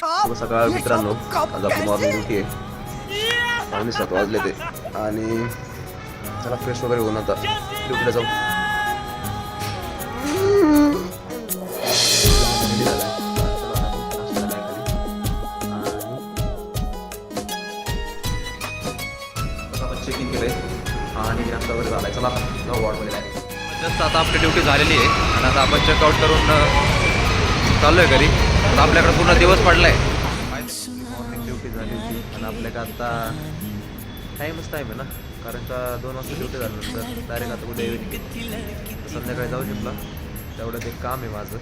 सकाळ मित्रांनो आज आपली मॉर्निंग ड्युटी आहे. पावणे सात वाजले ते आणि चला फ्रेश वगैरे होऊन आता ड्युटीला जाऊ. आणि चेक इन आणि नाश्ता वगैरे झालाय चला जाऊ वॉर्डमध्ये जस्ट आता आपली ड्युटी झालेली आहे. आणि आता आपण चेकआउट करून अ, चाललोय घरी. आता आपल्याकडे पूर्ण दिवस पडलाय. मॉर्निंग ड्युटी झाली होती आणि आपल्याकडे आता टाईमच टाईम आहे ना. कारण का दोन वाजता ड्युटी झाल्यानंतर डायरेक्ट आता उद्या इव्हिनिंग संध्याकाळी जाऊ शकला. तेवढं एक काम आहे माझं.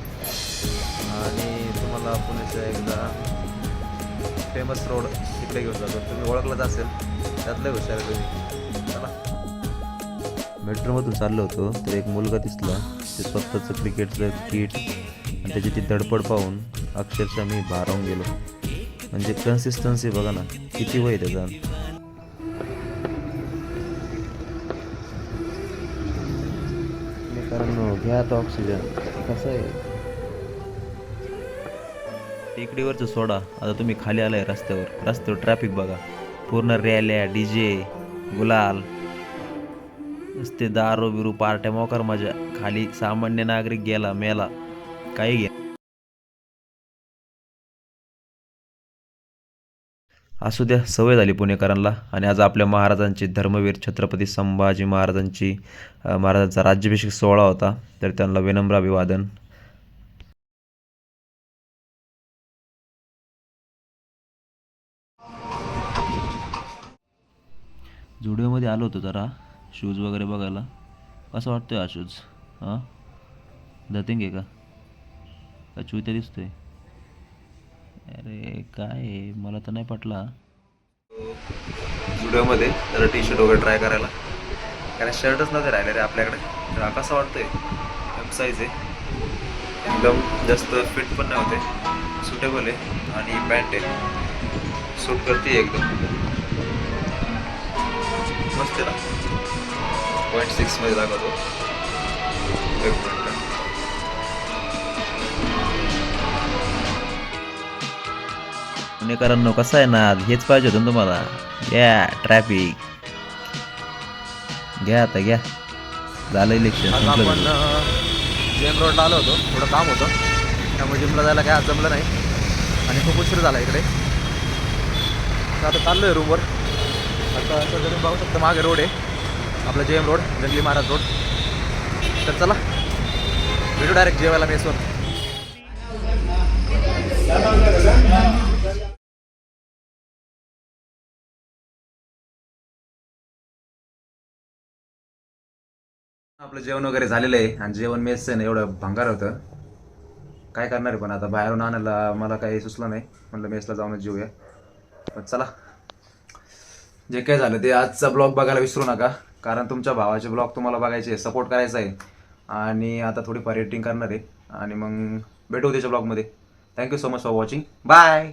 आणि तुम्हाला पुण्याचं एकदा फेमस रोड तिकडे घेऊन जातो. तुम्ही ओळखलंच असेल. त्यातलं हुशार आहे तुम्ही. चला. मेट्रोमधून चाललो होतो. तर एक मुलगा दिसला. ते स्वतःचं क्रिकेटचं किट आणि त्याची ती धडपड पाहून अक्षरशः मी भारावून गेलो. म्हणजे कन्सिस्टन्सी बघा ना किती वय त्याचा? कारण घ्या आता ऑक्सिजन कसं आहे? टेकडीवरचं सोडा. आता तुम्ही खाली आलाय रस्त्यावर. रस्त्यावर ट्रॅफिक बघा. पूर्ण रॅल्या डी जे गुलाल. नुसते दारू बिरू पार्ट्या मोकार मजा खाली सामान्य नागरिक गेला मेला. काही असू द्या सवय झाली पुणेकरांना. आणि आज आपल्या महाराजांची धर्मवीर छत्रपती संभाजी महाराजांची महाराजांचा राज्याभिषेक सोहळा होता तर त्यांना विनम्र अभिवादन. जुडिओमध्ये आलो होतो जरा शूज वगैरे बघायला. कसं वाटतोय हा शूज हां? धतिंग आहे का? का इथे दिसतोय. अरे काय मला तर नाही पटला. स्टुडिओमध्ये जरा टी शर्ट वगैरे ट्राय करायला. कारण शर्टच नव्हते राहिले रे आपल्याकडे. तर कसं वाटतंय? एम साईज आहे. एकदम जास्त फिट पण नाही होते सुटेबल आहे. आणि पॅन्ट आहे. सूट करते एकदम. मस्त आहे ना. पॉईंट सिक्समध्ये दाखवतो. एक पुणेकरांनो कसं आहे ना हेच पाहिजे होतं तुम्हाला. घ्या ट्रॅफिक घ्या आता घ्या. झालं इलेक्शन आपण. जेम रोडला आलो होतो. थोडं काम होतं. त्यामुळे जिमला जायला काय आज जमलं नाही. आणि खूप उशीर झाला इकडे. तर आता चाललो आहे रूमवर आता असं जरी बघू शकतो मागे रोड आहे. आपला जे एम रोड जंगली महाराज रोड तर चला. भेटू डायरेक्ट जेवायला मेसवर. आपलं जेवण वगैरे झालेलं आहे. आणि जेवण मेसचं आहे ना एवढं भंगार होतं. काय करणार आहे पण आता? बाहेरून आणायला मला काही सुचलं नाही. म्हटलं मेसला जाऊनच जेऊया. पण चला. जे काय झालं ते आजचा ब्लॉग बघायला विसरू नका. कारण तुमच्या भावाचे ब्लॉग तुम्हाला बघायचे सपोर्ट करायचा आहे. आणि आता थोडी रेटिंग करणार आहे. आणि मग भेटू त्याच्या ब्लॉगमध्ये. Thank you so much for watching bye